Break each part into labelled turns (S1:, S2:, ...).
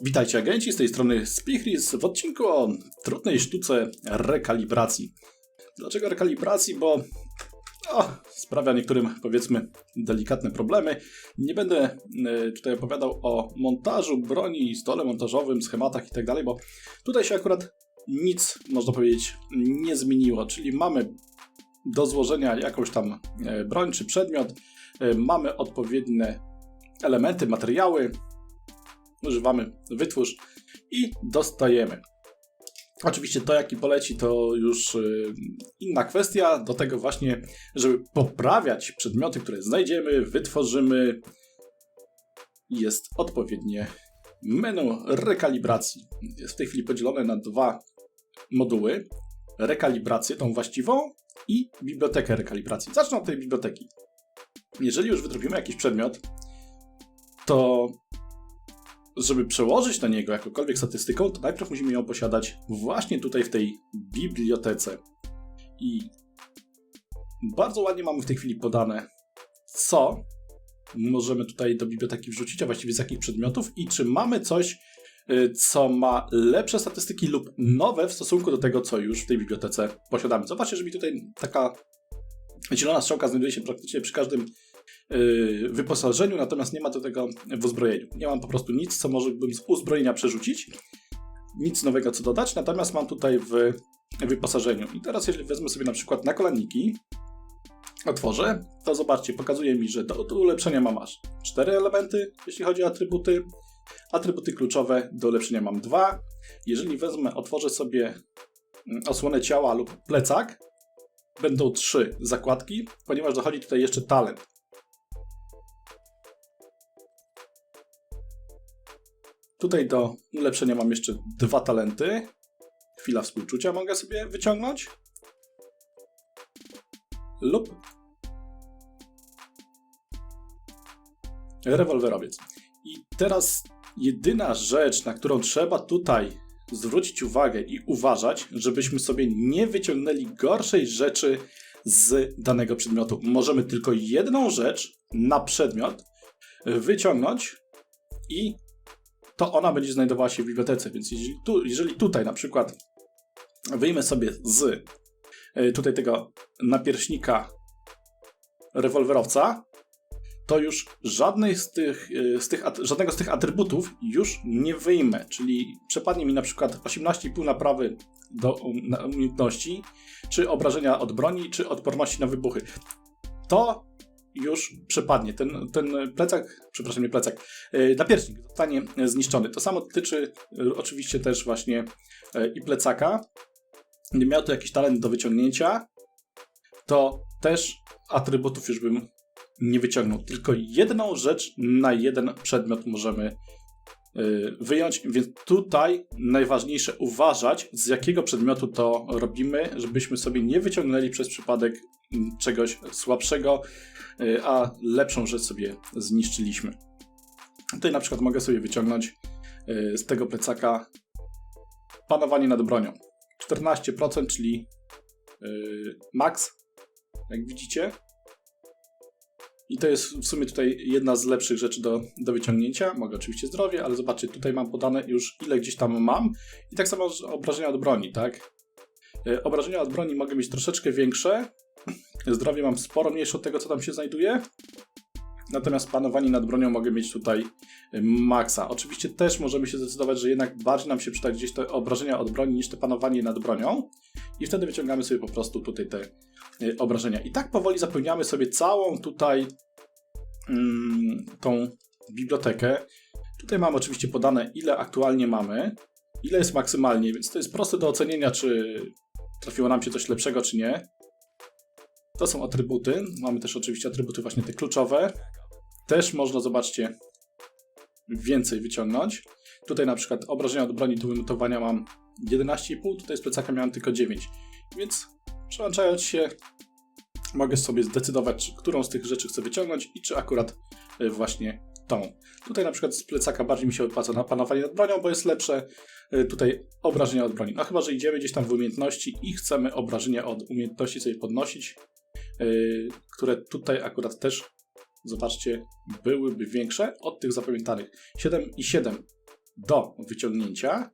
S1: Witajcie agenci, z tej strony Spichris w odcinku o trudnej sztuce rekalibracji. Dlaczego rekalibracji? Bo o, sprawia niektórym, powiedzmy, delikatne problemy. Nie będę e, tutaj opowiadał o montażu broni, stole montażowym, schematach itd., bo tutaj się akurat nic, można powiedzieć, nie zmieniło. Czyli mamy do złożenia jakąś tam e, broń czy przedmiot, e, mamy odpowiednie elementy, materiały, używamy wytwórz i dostajemy. Oczywiście to, jaki poleci, to już y, inna kwestia. Do tego właśnie, żeby poprawiać przedmioty, które znajdziemy, wytworzymy, jest odpowiednie menu rekalibracji. Jest w tej chwili podzielone na dwa moduły. Rekalibrację, tą właściwą i bibliotekę rekalibracji. Zacznę od tej biblioteki. Jeżeli już wytropimy jakiś przedmiot, to żeby przełożyć na niego jakąkolwiek statystyką, to najpierw musimy ją posiadać właśnie tutaj w tej bibliotece. I bardzo ładnie mamy w tej chwili podane, co możemy tutaj do biblioteki wrzucić, a właściwie z jakich przedmiotów i czy mamy coś, y, co ma lepsze statystyki lub nowe w stosunku do tego, co już w tej bibliotece posiadamy. Zobaczcie, że mi tutaj taka zielona strzałka znajduje się praktycznie przy każdym wyposażeniu, natomiast nie ma do tego w uzbrojeniu. Nie mam po prostu nic, co możebym z uzbrojenia przerzucić. Nic nowego co dodać, natomiast mam tutaj w wyposażeniu. I teraz jeżeli wezmę sobie na przykład nakolanniki, otworzę, to zobaczcie, pokazuje mi, że do, do ulepszenia mam aż 4 elementy, jeśli chodzi o atrybuty. Atrybuty kluczowe do ulepszenia mam dwa. Jeżeli wezmę, otworzę sobie mm, osłonę ciała lub plecak, będą trzy zakładki, ponieważ dochodzi tutaj jeszcze talent. Tutaj do ulepszenia mam jeszcze dwa talenty. Chwila współczucia mogę sobie wyciągnąć. Lub rewolwerowiec. I teraz jedyna rzecz, na którą trzeba tutaj zwrócić uwagę i uważać, żebyśmy sobie nie wyciągnęli gorszej rzeczy z danego przedmiotu. Możemy tylko jedną rzecz na przedmiot wyciągnąć i to ona będzie znajdowała się w bibliotece. Więc jeżeli, tu, jeżeli tutaj na przykład wyjmę sobie z e, tutaj tego napierśnika rewolwerowca, to już z tych, e, z tych, żadnego z tych atrybutów już nie wyjmę. Czyli przepadnie mi na przykład 18,5 naprawy do umiejętności, czy obrażenia od broni, czy odporności na wybuchy. To już przepadnie. Ten, ten plecak, przepraszam, nie plecak, e, napierśnik zostanie zniszczony. To samo dotyczy e, oczywiście też właśnie e, i plecaka. Gdy miał tu jakiś talent do wyciągnięcia, to też atrybutów już bym nie wyciągnął. Tylko jedną rzecz na jeden przedmiot możemy wyjąć, więc tutaj najważniejsze uważać, z jakiego przedmiotu to robimy, żebyśmy sobie nie wyciągnęli przez przypadek czegoś słabszego, y, a lepszą rzecz sobie zniszczyliśmy. Tutaj na przykład mogę sobie wyciągnąć y, z tego plecaka panowanie nad bronią. 14%, czyli y, max, jak widzicie. I to jest w sumie tutaj jedna z lepszych rzeczy do, do wyciągnięcia. Mogę oczywiście zdrowie, ale zobaczcie, tutaj mam podane już ile gdzieś tam mam. I tak samo obrażenia od broni, tak? Obrażenia od broni mogą być troszeczkę większe, Zdrowie mam sporo mniejsze od tego, co tam się znajduje. Natomiast panowanie nad bronią mogę mieć tutaj y, maksa. Oczywiście też możemy się zdecydować, że jednak bardziej nam się przyda gdzieś te obrażenia od broni niż te panowanie nad bronią. I wtedy wyciągamy sobie po prostu tutaj te y, obrażenia. I tak powoli zapełniamy sobie całą tutaj mm, tą bibliotekę. Tutaj mamy oczywiście podane, ile aktualnie mamy, ile jest maksymalnie, więc to jest proste do ocenienia, czy trafiło nam się coś lepszego, czy nie. To są atrybuty. Mamy też oczywiście atrybuty właśnie te kluczowe. Też można, zobaczcie, więcej wyciągnąć. Tutaj na przykład obrażenia od broni do wymiotowania mam 11,5, tutaj z plecaka miałem tylko 9. Więc przełączając się mogę sobie zdecydować, którą z tych rzeczy chcę wyciągnąć i czy akurat e, właśnie tą. Tutaj na przykład z plecaka bardziej mi się opłaca na panowanie nad bronią, bo jest lepsze. E, tutaj obrażenia od broni. No chyba, że idziemy gdzieś tam w umiejętności i chcemy obrażenia od umiejętności sobie podnosić, Y, które tutaj akurat też, zobaczcie, byłyby większe od tych zapamiętanych. 7 i 7 do wyciągnięcia,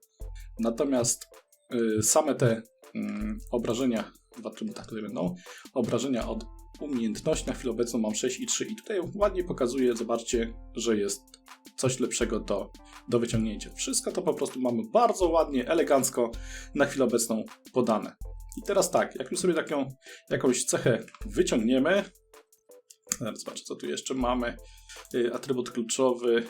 S1: natomiast y, same te mm, obrażenia w atrybutach tutaj będą, obrażenia od umiejętności na chwilę obecną mam 6 i 3 i tutaj ładnie pokazuje, zobaczcie, że jest coś lepszego do, do wyciągnięcia. Wszystko to po prostu mamy bardzo ładnie, elegancko na chwilę obecną podane. I teraz tak, jak my sobie taką jakąś cechę wyciągniemy, zaraz zobaczę, co tu jeszcze mamy, Y, atrybut kluczowy,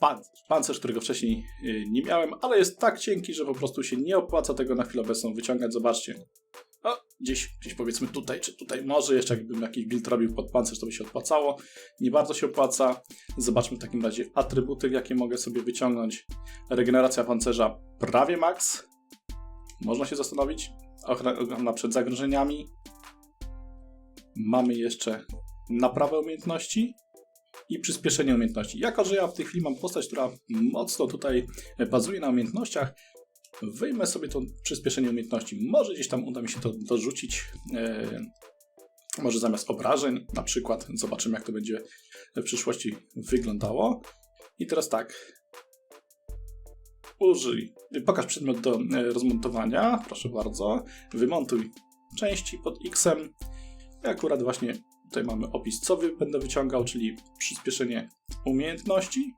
S1: pancerz, pancerz, którego wcześniej y, nie miałem, ale jest tak cienki, że po prostu się nie opłaca tego na chwilę obecną wyciągać. Zobaczcie. O, gdzieś, gdzieś powiedzmy tutaj, czy tutaj może jeszcze jakbym jakiś build robił pod pancerz, to by się opłacało. Nie bardzo się opłaca. Zobaczmy w takim razie atrybuty, jakie mogę sobie wyciągnąć. Regeneracja pancerza prawie max. Można się zastanowić. Ochrona przed zagrożeniami. Mamy jeszcze naprawę umiejętności i przyspieszenie umiejętności. Jako, że ja w tej chwili mam postać, która mocno tutaj bazuje na umiejętnościach, wyjmę sobie to przyspieszenie umiejętności. Może gdzieś tam uda mi się to dorzucić. E, może zamiast obrażeń, na przykład. Zobaczymy, jak to będzie w przyszłości wyglądało. I teraz tak. Użyj. Pokaż przedmiot do e, rozmontowania. Proszę bardzo. Wymontuj części pod X. I akurat właśnie Tutaj mamy opis, co będę wyciągał, czyli przyspieszenie umiejętności.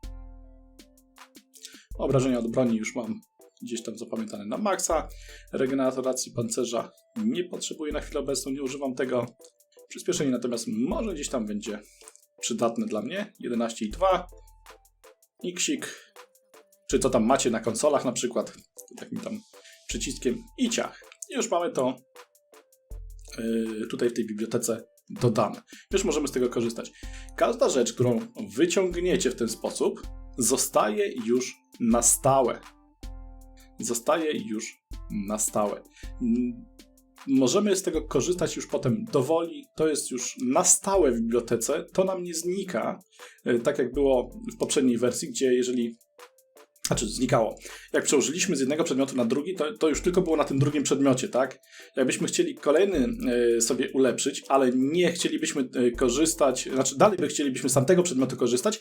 S1: Obrażenia od broni już mam gdzieś tam zapamiętane na maksa. Regeneracji pancerza nie potrzebuję na chwilę obecną, nie używam tego. Przyspieszenie natomiast może gdzieś tam będzie przydatne dla mnie. 11,2. Xik. Czy to tam macie na konsolach na przykład. Takim tam przyciskiem i ciach. I już mamy to yy, tutaj w tej bibliotece dodane. Już możemy z tego korzystać. Każda rzecz, którą wyciągniecie w ten sposób, zostaje już na stałe. Zostaje już na stałe. Możemy z tego korzystać już potem dowoli, to jest już na stałe w bibliotece, to nam nie znika, e, tak jak było w poprzedniej wersji, gdzie jeżeli znaczy znikało. Jak przełożyliśmy z jednego przedmiotu na drugi, to, to już tylko było na tym drugim przedmiocie, tak? Jakbyśmy chcieli kolejny y, sobie ulepszyć, ale nie chcielibyśmy y, korzystać, znaczy dalej by chcielibyśmy z tamtego przedmiotu korzystać,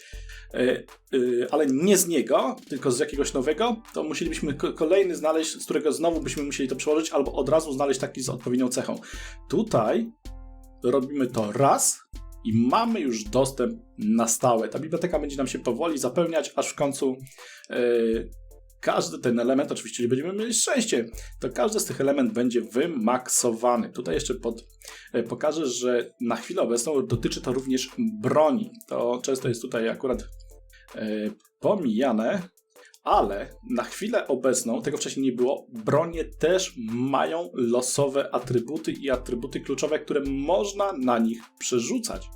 S1: y, ale nie z niego, tylko z jakiegoś nowego, to musielibyśmy kolejny znaleźć, z którego znowu byśmy musieli to przełożyć, albo od razu znaleźć taki z odpowiednią cechą. Tutaj robimy to raz i mamy już dostęp na stałe. Ta biblioteka będzie nam się powoli zapełniać, aż w końcu yy, każdy ten element, oczywiście, jeżeli będziemy mieli szczęście, to każdy z tych elementów będzie wymaksowany. Tutaj jeszcze pod, yy, pokażę, że na chwilę obecną dotyczy to również broni. To często jest tutaj akurat yy, pomijane, ale na chwilę obecną, tego wcześniej nie było, bronie też mają losowe atrybuty i atrybuty kluczowe, które można na nich przerzucać.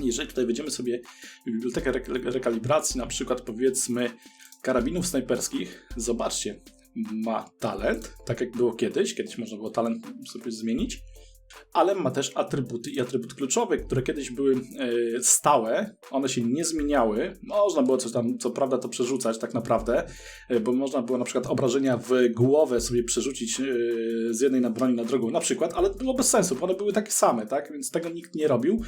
S1: Jeżeli tutaj wejdziemy sobie w bibliotekę rekalibracji, na przykład powiedzmy karabinów snajperskich, zobaczcie, ma talent, tak jak było kiedyś, kiedyś można było talent sobie zmienić, ale ma też atrybuty i atrybuty kluczowe, które kiedyś były e, stałe, one się nie zmieniały. Można było coś tam, co prawda, to przerzucać tak naprawdę, e, bo można było na przykład obrażenia w głowę sobie przerzucić e, z jednej na broni na drugą, na przykład, ale to było bez sensu, bo one były takie same, tak? Więc tego nikt nie robił.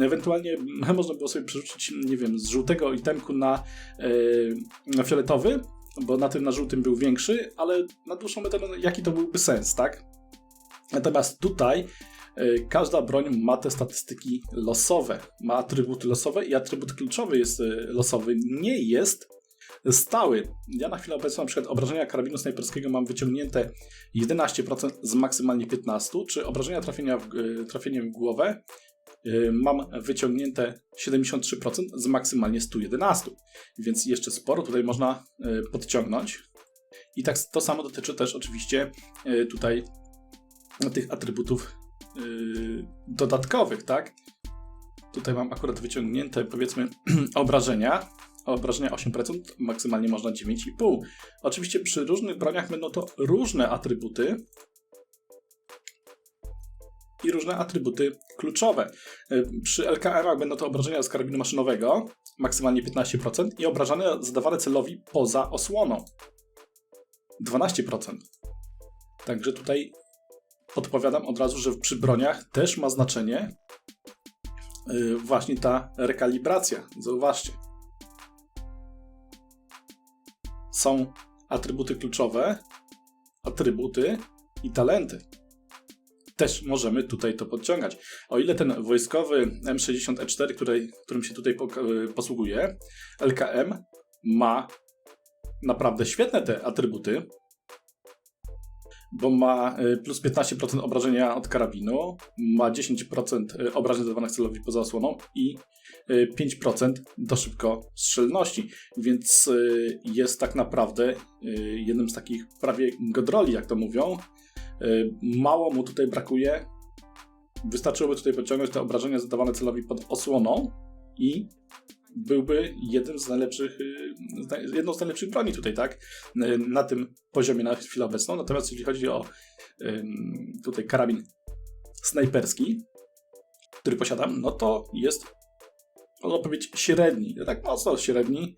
S1: Ewentualnie można było sobie przerzucić, nie wiem, z żółtego itemku na, na fioletowy, bo na tym na żółtym był większy, ale na dłuższą metę, no, jaki to byłby sens, tak? Natomiast tutaj każda broń ma te statystyki losowe, ma atrybuty losowe i atrybut kluczowy jest y, losowy, nie jest stały. Ja na chwilę obecną na przykład obrażenia karabinu snajperskiego mam wyciągnięte 11% z maksymalnie 15%, czy obrażenia trafienia w, y, trafieniem w głowę mam wyciągnięte 73% z maksymalnie 111. Więc jeszcze sporo tutaj można podciągnąć. I tak to samo dotyczy też oczywiście tutaj tych atrybutów yy, dodatkowych, tak? Tutaj mam akurat wyciągnięte, powiedzmy, obrażenia. Obrażenia 8%, maksymalnie można 9,5. Oczywiście przy różnych broniach będą to różne atrybuty i różne atrybuty kluczowe. Yy, przy LKR będą to obrażenia z karabinu maszynowego, maksymalnie 15% i obrażenia zadawane celowi poza osłoną. 12%. Także tutaj podpowiadam od razu, że przy broniach też ma znaczenie yy, właśnie ta rekalibracja. Zauważcie. są atrybuty kluczowe, atrybuty i talenty. Też możemy tutaj to podciągać. O ile ten wojskowy M60E4, której, którym się tutaj posługuje, LKM, ma naprawdę świetne te atrybuty, bo ma y, plus 15% obrażenia od karabinu, ma 10% y, obrażeń zadawanych celowi poza osłoną i 5% y, do szybkostrzelności, więc jest tak naprawdę jednym z takich prawie godroli, jak to mówią. Mało mu tutaj brakuje. Wystarczyłoby tutaj pociągnąć te obrażenia zadawane celowi pod osłoną i byłby jednym z najlepszych, y, jedną z najlepszych broni tutaj, tak? Na tym poziomie na chwilę obecną. Natomiast jeśli chodzi o tutaj karabin snajperski, który posiadam, no to jest, można powiedzieć, średni. Tak mocno średni.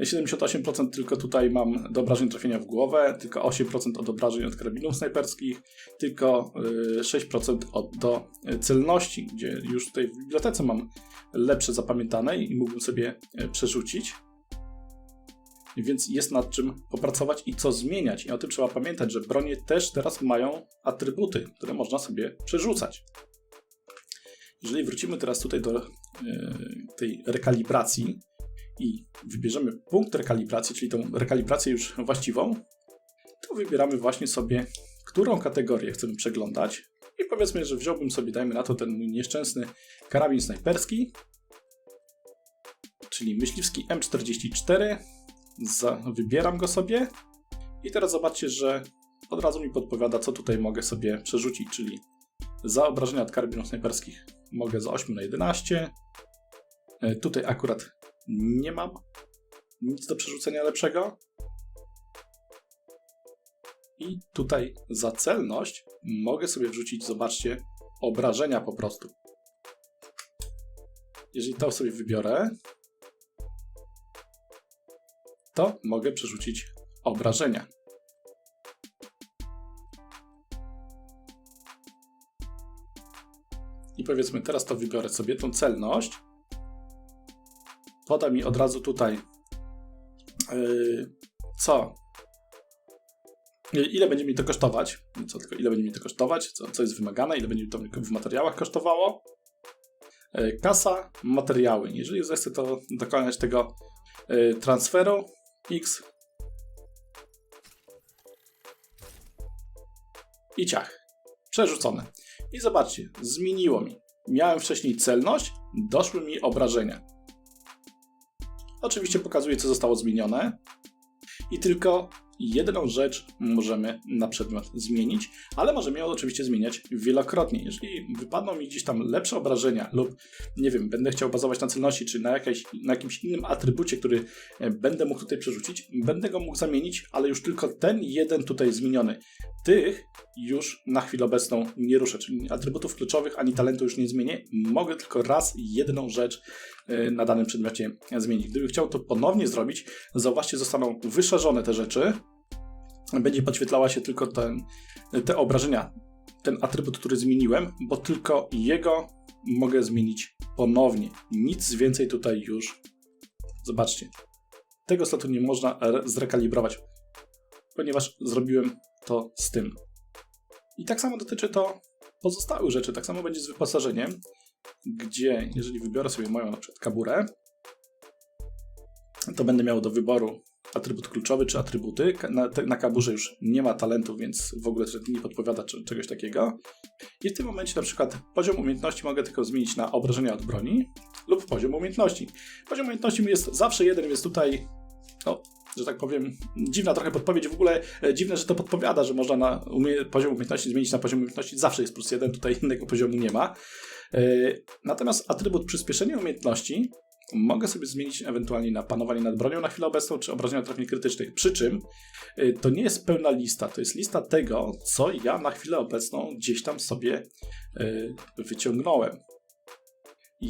S1: 78% tylko tutaj mam do obrażeń trafienia w głowę, tylko 8% od obrażeń od karabinów snajperskich, tylko 6% y, od do celności, gdzie już tutaj w bibliotece mam lepsze zapamiętane i mógłbym sobie e, przerzucić. Więc jest nad czym popracować i co zmieniać. I o tym trzeba pamiętać, że bronie też teraz mają atrybuty, które można sobie przerzucać. Jeżeli wrócimy teraz tutaj do e, tej rekalibracji i wybierzemy punkt rekalibracji, czyli tą rekalibrację już właściwą, to wybieramy właśnie sobie, którą kategorię chcemy przeglądać. I powiedzmy, że wziąłbym sobie, dajmy na to, ten mój nieszczęsny karabin snajperski, czyli myśliwski M44. Za, wybieram go sobie i teraz zobaczcie, że od razu mi podpowiada, co tutaj mogę sobie przerzucić, czyli za obrażenia od karabinów snajperskich mogę z 8 na 11. E, tutaj akurat nie mam nic do przerzucenia lepszego. I tutaj za celność mogę sobie wrzucić, zobaczcie, obrażenia po prostu. Jeżeli to sobie wybiorę, to mogę przerzucić obrażenia. I powiedzmy, teraz to wybiorę sobie tą celność. Poda mi od razu tutaj yy, co ile będzie mi to kosztować, co tylko ile będzie mi to kosztować, co, co jest wymagane, ile będzie mi to w materiałach kosztowało. Yy, kasa, materiały. Jeżeli zechcę to dokonać tego yy, transferu, X i ciach. Przerzucone. I zobaczcie, zmieniło mi. Miałem wcześniej celność, doszły mi obrażenia. Oczywiście pokazuje, co zostało zmienione. I tylko jedną rzecz możemy na przedmiot zmienić, ale możemy ją oczywiście zmieniać wielokrotnie. Jeżeli wypadną mi gdzieś tam lepsze obrażenia lub, nie wiem, będę chciał bazować na celności, czy na, jakieś, na jakimś innym atrybucie, który e, będę mógł tutaj przerzucić, będę go mógł zamienić, ale już tylko ten jeden tutaj zmieniony. Tych już na chwilę obecną nie ruszę, czyli atrybutów kluczowych ani talentu już nie zmienię. Mogę tylko raz jedną rzecz e, na danym przedmiocie zmienić. Gdybym chciał to ponownie zrobić, zauważcie, zostaną wyszerzone te rzeczy. Będzie podświetlała się tylko ten, te obrażenia, ten atrybut, który zmieniłem, bo tylko jego mogę zmienić ponownie. Nic więcej tutaj już. Zobaczcie. Tego slotu nie można zrekalibrować, ponieważ zrobiłem to z tym. I tak samo dotyczy to pozostałych rzeczy. Tak samo będzie z wyposażeniem, gdzie jeżeli wybiorę sobie moją na przykład kaburę, to będę miał do wyboru atrybut kluczowy czy atrybuty. Na, na kaburze już nie ma talentu, więc w ogóle nie podpowiada czegoś takiego. I w tym momencie na przykład poziom umiejętności mogę tylko zmienić na obrażenia od broni lub poziom umiejętności. Poziom umiejętności jest zawsze jeden, więc tutaj no, że tak powiem, dziwna trochę podpowiedź. W ogóle e, dziwne, że to podpowiada, że można na umie poziom umiejętności zmienić na poziom umiejętności. Zawsze jest plus jeden, tutaj innego poziomu nie ma. E, natomiast atrybut przyspieszenia umiejętności mogę sobie zmienić ewentualnie na panowanie nad bronią na chwilę obecną, czy obrażenia trafień krytycznych. Przy czym e, to nie jest pełna lista, to jest lista tego, co ja na chwilę obecną gdzieś tam sobie wyciągnąłem.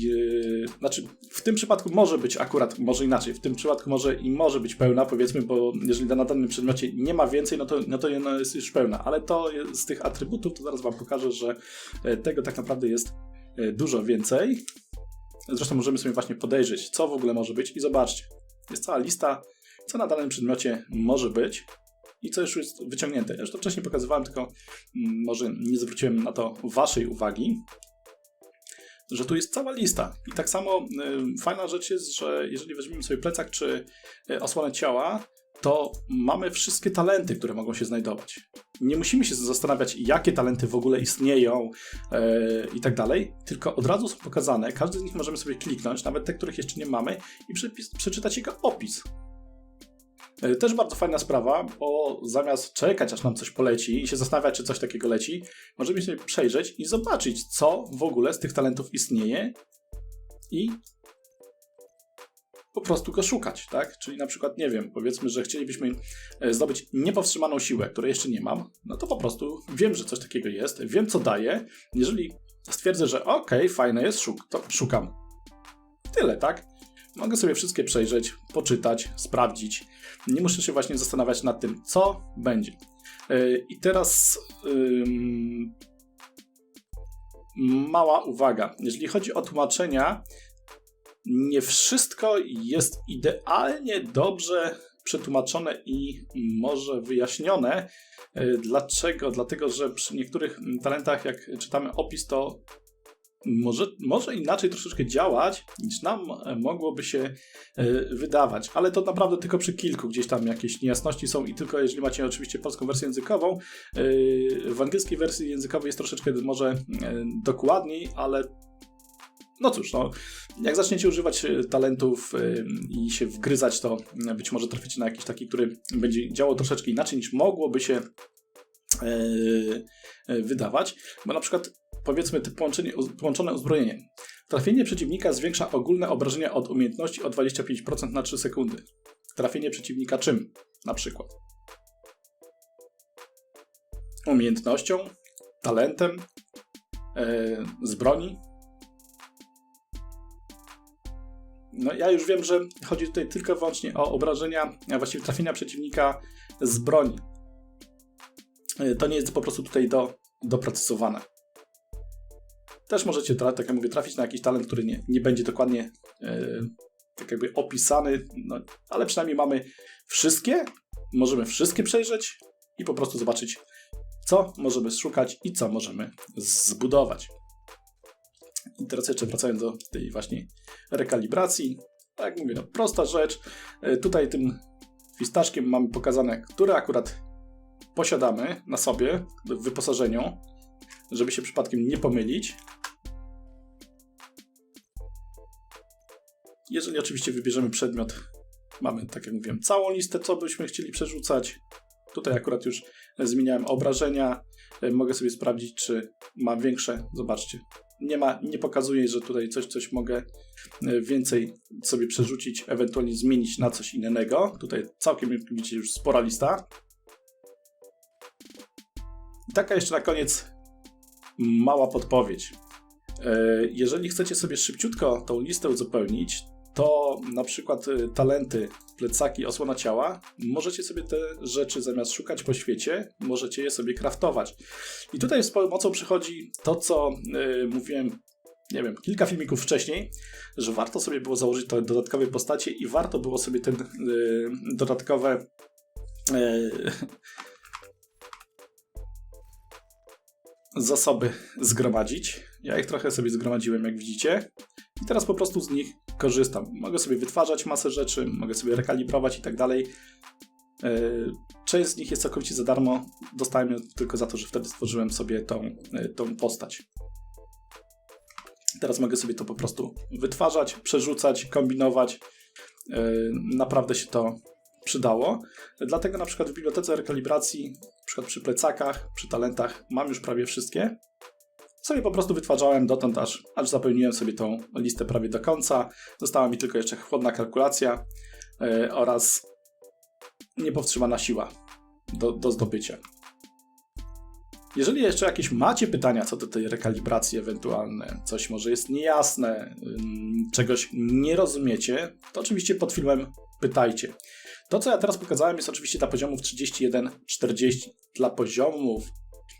S1: Yy, znaczy, w tym przypadku może być akurat, może inaczej, w tym przypadku może i może być pełna, powiedzmy, bo jeżeli na danym przedmiocie nie ma więcej, no to, no to jest już pełna, ale to z tych atrybutów, to zaraz Wam pokażę, że e, tego tak naprawdę jest e, dużo więcej. Zresztą możemy sobie właśnie podejrzeć, co w ogóle może być i zobaczcie. Jest cała lista co na danym przedmiocie może być i co już jest wyciągnięte. Ja już to wcześniej pokazywałem, tylko mm, może nie zwróciłem na to Waszej uwagi, że tu jest cała lista. I tak samo y, fajna rzecz jest, że jeżeli weźmiemy sobie plecak czy y, osłonę ciała, to mamy wszystkie talenty, które mogą się znajdować. Nie musimy się zastanawiać, jakie talenty w ogóle istnieją yy, i tak dalej, tylko od razu są pokazane. Każdy z nich możemy sobie kliknąć, nawet te, których jeszcze nie mamy, i przeczytać jego opis. Yy, też bardzo fajna sprawa, bo zamiast czekać, aż nam coś poleci i się zastanawiać, czy coś takiego leci, możemy sobie przejrzeć i zobaczyć, co w ogóle z tych talentów istnieje i po prostu go szukać, tak? Czyli na przykład, nie wiem, powiedzmy, że chcielibyśmy e, zdobyć niepowstrzymaną siłę, której jeszcze nie mam, no to po prostu wiem, że coś takiego jest, wiem, co daje. Jeżeli stwierdzę, że okej, okay, fajne jest, szuk to szukam. Tyle, tak? Mogę sobie wszystkie przejrzeć, poczytać, sprawdzić. Nie muszę się właśnie zastanawiać nad tym, co będzie. E, I teraz mała uwaga. Jeżeli chodzi o tłumaczenia, nie wszystko jest idealnie dobrze przetłumaczone i może wyjaśnione. E, dlaczego? Dlatego, że przy niektórych talentach, jak czytamy opis, to może, może inaczej troszeczkę działać, niż nam mogłoby się e, wydawać, ale to naprawdę tylko przy kilku gdzieś tam jakieś niejasności są i tylko jeżeli macie oczywiście polską wersję językową. E, w angielskiej wersji językowej jest troszeczkę może dokładniej, ale no cóż, no, jak zaczniecie używać e, talentów e, i się wgryzać, to być może traficie na jakiś taki, który będzie działał troszeczkę inaczej niż mogłoby się e, wydawać, bo na przykład powiedzmy połączenie, połączone uzbrojenie. Trafienie przeciwnika zwiększa ogólne obrażenia od umiejętności o 25% na 3 sekundy. Trafienie przeciwnika czym? Na przykład. Umiejętnością, talentem, z broni, No ja już wiem, że chodzi tutaj tylko i wyłącznie o obrażenia, a właściwie trafienia przeciwnika z broni. E, to nie jest po prostu tutaj do, doprecyzowane. Też możecie, tak jak mówię, trafić na jakiś talent, który nie, nie będzie dokładnie e, tak jakby opisany, no, ale przynajmniej mamy wszystkie, możemy wszystkie przejrzeć i po prostu zobaczyć, co możemy szukać i co możemy zbudować. I teraz jeszcze wracając do tej właśnie rekalibracji. Tak jak mówię, no prosta rzecz. E, tutaj tym fistaszkiem mamy pokazane, które akurat posiadamy na sobie w wyposażeniu, żeby się przypadkiem nie pomylić. Jeżeli oczywiście wybierzemy przedmiot, mamy, tak jak mówiłem, całą listę, co byśmy chcieli przerzucać. Tutaj akurat już zmieniałem obrażenia. E, mogę sobie sprawdzić, czy ma większe. Zobaczcie, nie ma, nie pokazuje, że tutaj coś, coś mogę e, więcej sobie przerzucić, ewentualnie zmienić na coś innego. Tutaj całkiem, widzicie, już spora lista. I taka jeszcze na koniec mała podpowiedź. E, jeżeli chcecie sobie szybciutko tą listę uzupełnić, to na przykład y, talenty, plecaki, osłona ciała, możecie sobie te rzeczy zamiast szukać po świecie, możecie je sobie kraftować. I tutaj z pomocą przychodzi to, co yy, mówiłem nie wiem, kilka filmików wcześniej, że warto sobie było założyć te dodatkowe postacie i warto było sobie te yy, dodatkowe yy, zasoby zgromadzić. Ja ich trochę sobie zgromadziłem, jak widzicie. I teraz po prostu z nich korzystam. Mogę sobie wytwarzać masę rzeczy, mogę sobie rekalibrować i tak dalej. E, część z nich jest całkowicie za darmo. Dostałem ją tylko za to, że wtedy stworzyłem sobie tą, e, tą postać. Teraz mogę sobie to po prostu wytwarzać, przerzucać, kombinować. E, naprawdę się to przydało. Dlatego na przykład w bibliotece rekalibracji, na przykład przy plecakach, przy talentach mam już prawie wszystkie sobie po prostu wytwarzałem dotąd, aż, aż zapełniłem sobie tą listę prawie do końca. Została mi tylko jeszcze chłodna kalkulacja yy, oraz niepowstrzymana siła do, do zdobycia. Jeżeli jeszcze jakieś macie pytania co do tej rekalibracji ewentualne, coś może jest niejasne, czegoś nie rozumiecie, to oczywiście pod filmem pytajcie. To, co ja teraz pokazałem, jest oczywiście dla poziomów 31-40. Dla poziomów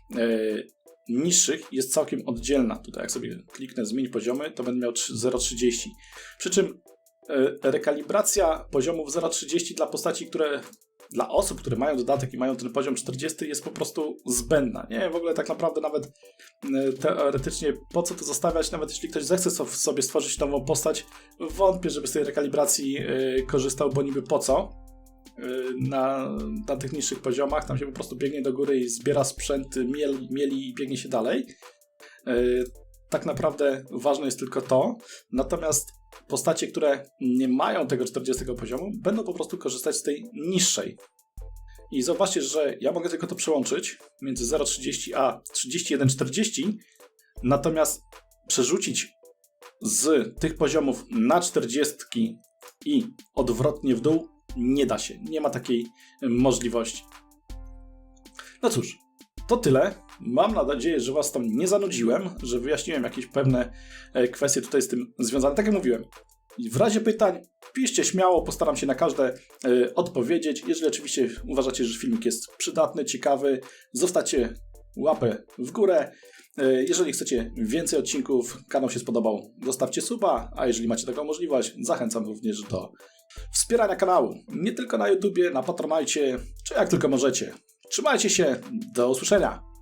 S1: yy, niższych jest całkiem oddzielna. Tutaj jak sobie kliknę zmień poziomy, to będę miał 0,30. Przy czym e, rekalibracja poziomów 0.30 dla postaci, które dla osób, które mają dodatek i mają ten poziom 40 jest po prostu zbędna. Nie, w ogóle tak naprawdę nawet e, teoretycznie po co to zostawiać, nawet jeśli ktoś zechce so- sobie stworzyć nową postać, wątpię, żeby z tej rekalibracji e, korzystał, bo niby po co na, na tych niższych poziomach, tam się po prostu biegnie do góry i zbiera sprzęt, miel, mieli i biegnie się dalej. E, Tak naprawdę ważne jest tylko to, natomiast postacie, które nie mają tego 40 poziomu, będą po prostu korzystać z tej niższej. I zobaczcie, że ja mogę tylko to przełączyć między 0,30 a 31,40, natomiast przerzucić z tych poziomów na 40 i odwrotnie w dół nie da się. Nie ma takiej możliwości. No cóż, to tyle. Mam nadzieję, że Was tam nie zanudziłem, że wyjaśniłem jakieś pewne e, kwestie tutaj z tym związane. Tak jak mówiłem, w razie pytań piszcie śmiało, postaram się na każde e, odpowiedzieć. Jeżeli oczywiście uważacie, że filmik jest przydatny, ciekawy, zostawcie łapę w górę. E, Jeżeli chcecie więcej odcinków, kanał się spodobał, zostawcie suba, a jeżeli macie taką możliwość, zachęcam również do wspierania kanału. Nie tylko na YouTubie, na Patronite, czy jak tylko możecie. Trzymajcie się, do usłyszenia.